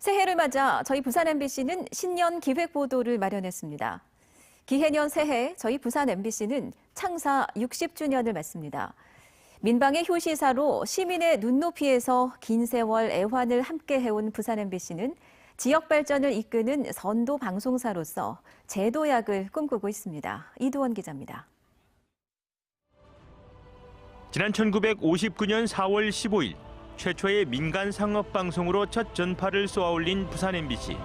새해를 맞아 저희 부산 MBC는 신년 기획 보도를 마련했습니다. 기해년 새해 저희 부산 MBC는 창사 60주년을 맞습니다. 민방의 효시사로 시민의 눈높이에서 긴 세월 애환을 함께 해온 부산 MBC는 지역 발전을 이끄는 선도 방송사로서 제도약을 꿈꾸고 있습니다. 이두원 기자입니다. 지난 1959년 4월 15일 최초의 민간 상업 방송으로 첫 전파를 쏘아올린 부산 MBC.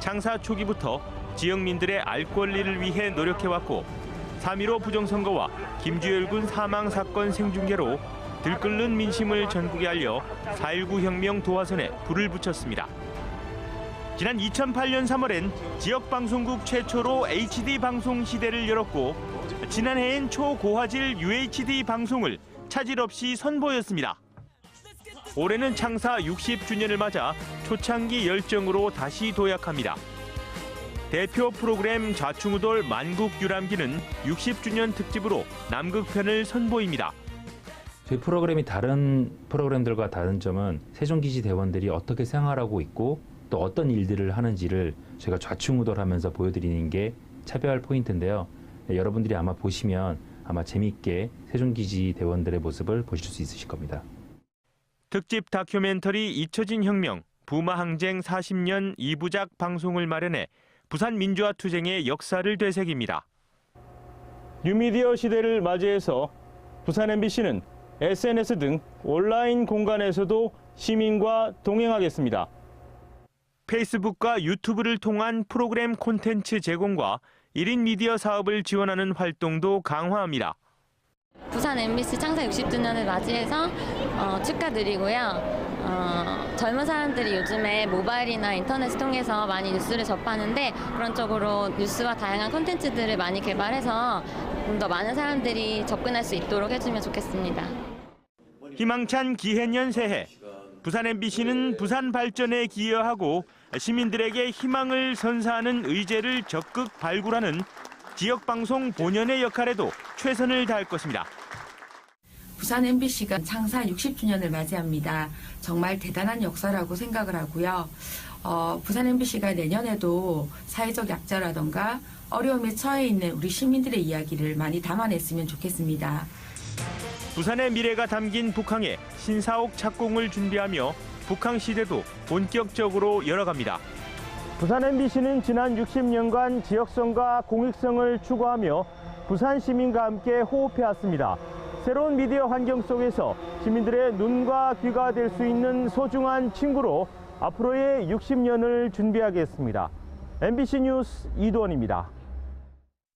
창사 초기부터 지역민들의 알 권리를 위해 노력해왔고 3.15 부정선거와 김주열 군 사망 사건 생중계로 들끓는 민심을 전국에 알려 4.19 혁명 도화선에 불을 붙였습니다. 지난 2008년 3월엔 지역방송국 최초로 HD 방송 시대를 열었고 지난해엔 초고화질 UHD 방송을 차질 없이 선보였습니다. 올해는 창사 60주년을 맞아 초창기 열정으로 다시 도약합니다. 대표 프로그램 좌충우돌 만국유람기는 60주년 특집으로 남극편을 선보입니다. 저희 프로그램이 다른 프로그램들과 다른 점은 세종기지 대원들이 어떻게 생활하고 있고 또 어떤 일들을 하는지를 저희가 좌충우돌하면서 보여드리는 게 차별 포인트인데요. 네, 여러분들이 아마 보시면 아마 재미있게 세종기지 대원들의 모습을 보실 수 있으실 겁니다. 특집 다큐멘터리 잊혀진 혁명, 부마항쟁 40년 2부작 방송을 마련해 부산 민주화 투쟁의 역사를 되새깁니다. 뉴미디어 시대를 맞이해서 부산 MBC는 SNS 등 온라인 공간에서도 시민과 동행하겠습니다. 페이스북과 유튜브를 통한 프로그램 콘텐츠 제공과 1인 미디어 사업을 지원하는 활동도 강화합니다. 부산 MBC 창사 60주년을 맞이해서 어, 축하드리고요. 어, 젊은 사람들이 요즘에 모바일이나 인터넷을 통해서 많이 뉴스를 접하는데 그런 쪽으로 뉴스와 다양한 콘텐츠들을 많이 개발해서 좀 더 많은 사람들이 접근할 수 있도록 해주면 좋겠습니다. 희망찬 기해년 새해 부산 MBC는 부산 발전에 기여하고 시민들에게 희망을 선사하는 의제를 적극 발굴하는 지역 방송 본연의 역할에도 최선을 다할 것입니다. 부산 MBC가 창사 60주년을 맞이합니다. 정말 대단한 역사라고 생각을 하고요. 어, 부산 MBC가 내년에도 사회적 약자라던가 어려움에 처해 있는 우리 시민들의 이야기를 많이 담아냈으면 좋겠습니다. 부산의 미래가 담긴 북항에 신사옥 착공을 준비하며 북항 시대도 본격적으로 열어갑니다. 부산 MBC는 지난 60년간 지역성과 공익성을 추구하며 부산 시민과 함께 호흡해왔습니다. 새로운 미디어 환경 속에서 시민들의 눈과 귀가 될 수 있는 소중한 친구로 앞으로의 60년을 준비하겠습니다. MBC 뉴스 이도원입니다.